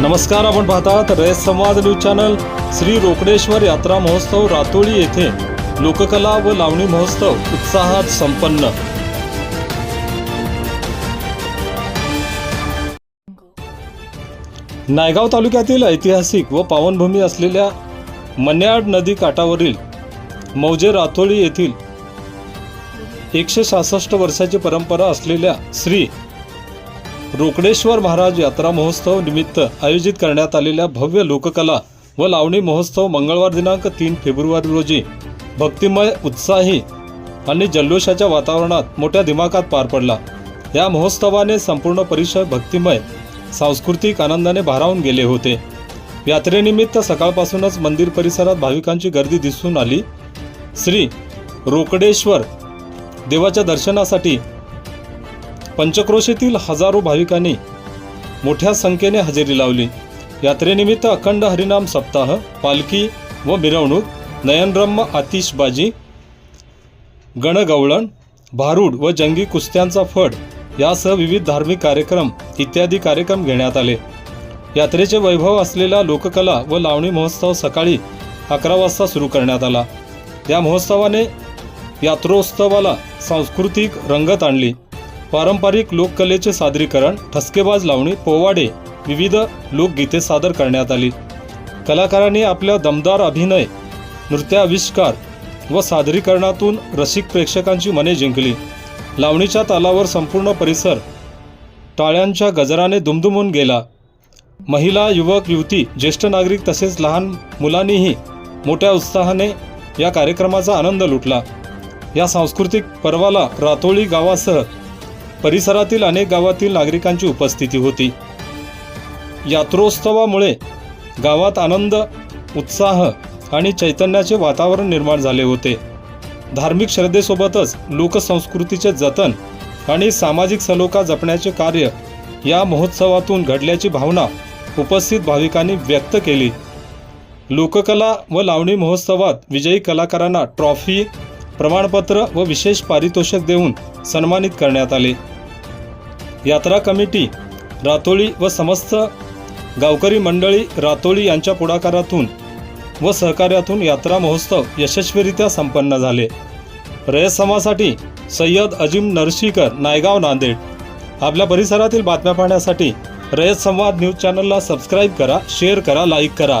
नमस्कार आपण पाहतात रयत संवाद न्यूज चॅनल. श्री रोकडेश्वर यात्रा महोत्सव रातोळी येथे. लोककला व लावणी महोत्सव उत्साहात संपन्न. नायगाव तालुक्यातील ऐतिहासिक व पावनभूमी असलेल्या मन्याड नदी काठावरील मौजे रातोळी येथील एकशे सहासष्ट वर्षाची परंपरा असलेल्या श्री रोकडेश्वर महाराज यात्रा महोत्सव निमित्त आयोजित करण्यात आलेल्या भव्य लोककला व लावणी महोत्सव मंगळवार दिनांक तीन फेब्रुवारी रोजी भक्तिमय उत्साही आणि जल्लोषाच्या वातावरणात मोठ्या दिमाखात पार पडला. या महोत्सवाने संपूर्ण परिसर भक्तिमय सांस्कृतिक आनंदाने भारावून गेले होते. यात्रेनिमित्त सकाळपासूनच मंदिर परिसरात भाविकांची गर्दी दिसून आली. श्री रोकडेश्वर देवाच्या दर्शनासाठी पंचक्रोशीतील हजारो भाविकांनी मोठ्या संख्येने हजेरी लावली. यात्रेनिमित्त अखंड हरिनाम सप्ताह पालखी व मिरवणूक नयनरम्य आतिषबाजी गणगवळण भारूड व जंगी कुस्त्यांचा फड यासह विविध धार्मिक कार्यक्रम इत्यादी कार्यक्रम घेण्यात आले. यात्रेचे वैभव असलेला लोककला व लावणी महोत्सव सकाळी अकरा वाजता सुरू करण्यात आला. या महोत्सवाने यात्रोत्सवाला सांस्कृतिक रंगत आणली. पारंपरिक लोककलेचे सादरीकरण ठसकेबाज लावणी पोवाडे विविध लोकगीते सादर करण्यात आली. कलाकारांनी आपल्या दमदार अभिनय नृत्याविष्कार व सादरीकरणातून रसिक प्रेक्षकांची मने जिंकली. लावणीच्या तालावर संपूर्ण परिसर टाळ्यांच्या गजराने दुमदुमून गेला. महिला युवक युवती ज्येष्ठ नागरिक तसेच लहान मुलांनीही मोठ्या उत्साहाने या कार्यक्रमाचा आनंद लुटला. या सांस्कृतिक पर्वाला रातोळी गावासह परिसरातील अनेक गावातील नागरिकांची उपस्थिती होती. यात्रोत्सवामुळे गावात आनंद उत्साह आणि चैतन्याचे वातावरण निर्माण झाले होते. धार्मिक श्रद्धेसोबतच लोकसंस्कृतीचे जतन आणि सामाजिक सलोखा जपण्याचे कार्य या महोत्सवातून घडल्याची भावना उपस्थित भाविकांनी व्यक्त केली. लोककला व लावणी महोत्सवात विजयी कलाकारांना ट्रॉफी प्रमाणपत्र व विशेष पारितोषिक देऊन सन्मानित करण्यात आले. यात्रा कमिटी रातोळी व समस्त गावकरी मंडळी रातोळी यांच्या पुढाकारातून व सहकार्यातून यात्रा महोत्सव यशस्वीरित्या संपन्न झाले. रयसमासाठी सय्यद अजिम नरशीकर नायगाव नांदेड. आपल्या परिसरातील बातम्या पाहण्यासाठी रयत संवाद न्यूज चॅनलला सबस्क्राईब करा शेअर करा लाईक करा.